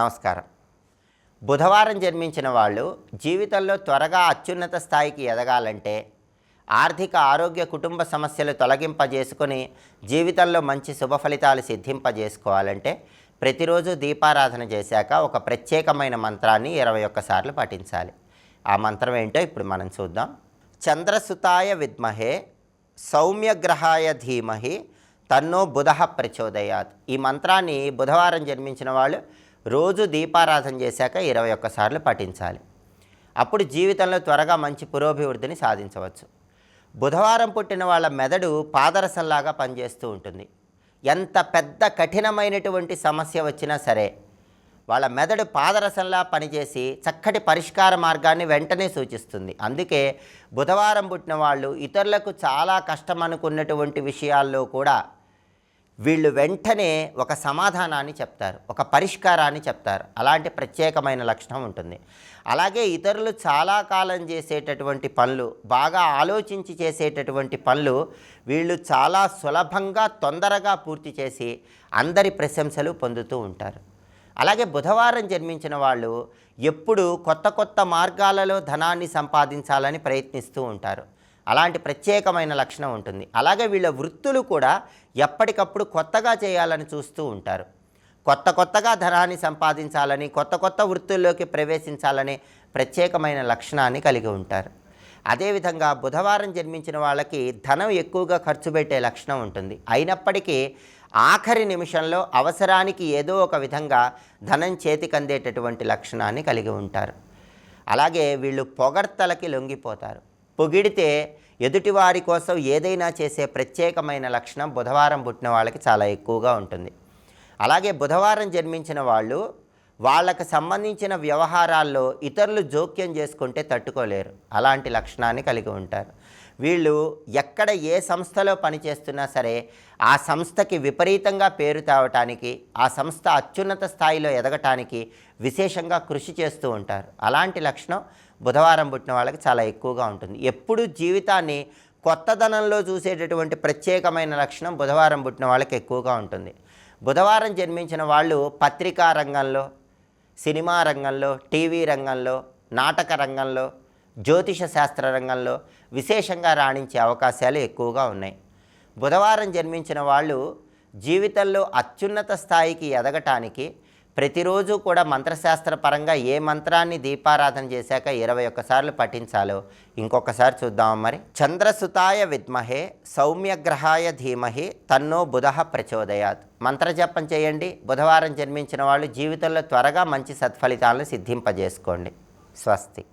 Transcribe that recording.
నమస్కారం. బుధవారం జన్మించిన వాళ్ళు జీవితంలో త్వరగా అత్యున్నత స్థాయికి ఎదగాలంటే ఆర్థిక ఆరోగ్య కుటుంబ సమస్యలు తొలగింపజేసుకొని జీవితంలో మంచి శుభ ఫలితాలు సిద్ధింపజేసుకోవాలంటే ప్రతిరోజు దీపారాధన చేశాక ఒక ప్రత్యేకమైన మంత్రాన్ని ఇరవై ఒక్కసార్లు పఠించాలి. ఆ మంత్రం ఏంటో ఇప్పుడు మనం చూద్దాం. చంద్రసుతాయ విద్మహే సౌమ్యగ్రహాయ ధీమహి తన్నో బుధ ప్రచోదయాత్. ఈ మంత్రాన్ని బుధవారం జన్మించిన వాళ్ళు రోజు దీపారాధన చేశాక ఇరవై ఒక్కసార్లు పఠించాలి. అప్పుడు జీవితంలో త్వరగా మంచి పురోభివృద్ధిని సాధించవచ్చు. బుధవారం పుట్టిన వాళ్ళ మెదడు పాదరసంలాగా పనిచేస్తూ ఉంటుంది. ఎంత పెద్ద కఠినమైనటువంటి సమస్య వచ్చినా సరే వాళ్ళ మెదడు పాదరసంలా పనిచేసి చక్కటి పరిష్కార మార్గాన్ని వెంటనే సూచిస్తుంది. అందుకే బుధవారం పుట్టిన వాళ్ళు ఇతరులకు చాలా కష్టం అనుకున్నటువంటి విషయాల్లో కూడా వీళ్ళు వెంటనే ఒక సమాధానాన్ని చెప్తారు ఒక పరిష్కారాన్ని చెప్తారు. అలాంటి ప్రత్యేకమైన లక్షణం ఉంటుంది. అలాగే ఇతరులు చాలా కాలం చేసేటటువంటి పనులు బాగా ఆలోచించి చేసేటటువంటి పనులు వీళ్ళు చాలా సులభంగా తొందరగా పూర్తి చేసి అందరి ప్రశంసలు పొందుతూ ఉంటారు. అలాగే బుధవారం జన్మించిన వాళ్ళు ఎప్పుడు కొత్త కొత్త మార్గాలలో ధనాన్ని సంపాదించాలని ప్రయత్నిస్తూ ఉంటారు. అలాంటి ప్రత్యేకమైన లక్షణం ఉంటుంది. అలాగే వీళ్ళ వృత్తులు కూడా ఎప్పటికప్పుడు కొత్తగా చేయాలని చూస్తూ ఉంటారు. కొత్త కొత్తగా ధనాన్ని సంపాదించాలని కొత్త కొత్త వృత్తుల్లోకి ప్రవేశించాలని ప్రత్యేకమైన లక్షణాన్ని కలిగి ఉంటారు. అదేవిధంగా బుధవారం జన్మించిన వాళ్ళకి ధనం ఎక్కువగా ఖర్చు పెట్టే లక్షణం ఉంటుంది. అయినప్పటికీ ఆఖరి నిమిషంలో అవసరానికి ఏదో ఒక విధంగా ధనం చేతికి అందేటటువంటి లక్షణాన్ని కలిగి ఉంటారు. అలాగే వీళ్ళు పొగడ్తలకి లొంగిపోతారు. పొగిడితే ఎదుటివారి కోసం ఏదైనా చేసే ప్రత్యేకమైన లక్షణం బుధవారం పుట్టిన వాళ్ళకి చాలా ఎక్కువగా ఉంటుంది. అలాగే బుధవారం జన్మించిన వాళ్ళు వాళ్ళకు సంబంధించిన వ్యవహారాల్లో ఇతరులు జోక్యం చేసుకుంటే తట్టుకోలేరు. అలాంటి లక్షణాన్ని కలిగి ఉంటారు. వీళ్ళు ఎక్కడ ఏ సంస్థలో పనిచేస్తున్నా సరే ఆ సంస్థకి విపరీతంగా పేరు తేవటానికి ఆ సంస్థ అత్యున్నత స్థాయిలో ఎదగటానికి విశేషంగా కృషి చేస్తూ ఉంటారు. అలాంటి లక్షణం బుధవారం పుట్టిన వాళ్ళకి చాలా ఎక్కువగా ఉంటుంది. ఎప్పుడు జీవితాన్ని కొత్తదనంలో చూసేటటువంటి ప్రత్యేకమైన లక్షణం బుధవారం పుట్టిన వాళ్ళకి ఎక్కువగా ఉంటుంది. బుధవారం జన్మించిన వాళ్ళు పత్రికా రంగంలో సినిమా రంగంలో టీవీ రంగంలో నాటక రంగంలో జ్యోతిష శాస్త్ర రంగంలో విశేషంగా రాణించే అవకాశాలు ఎక్కువగా ఉన్నాయి. బుధవారం జన్మించిన వాళ్ళు జీవితంలో అత్యున్నత స్థాయికి ఎదగటానికి ప్రతిరోజు కూడా మంత్రశాస్త్ర పరంగా ఏ మంత్రాన్ని దీపారాధన చేశాక ఇరవై ఒక్కసార్లు పఠించాలో ఇంకొకసారి చూద్దాం మరి? చంద్రసుతాయ విద్మహే సౌమ్యగ్రహాయ ధీమహి తన్నో బుధ ప్రచోదయాత్. మంత్రజపం చేయండి. బుధవారం జన్మించిన వాళ్ళు జీవితంలో త్వరగా మంచి సత్ఫలితాలను సిద్ధింపజేసుకోండి. స్వస్తి.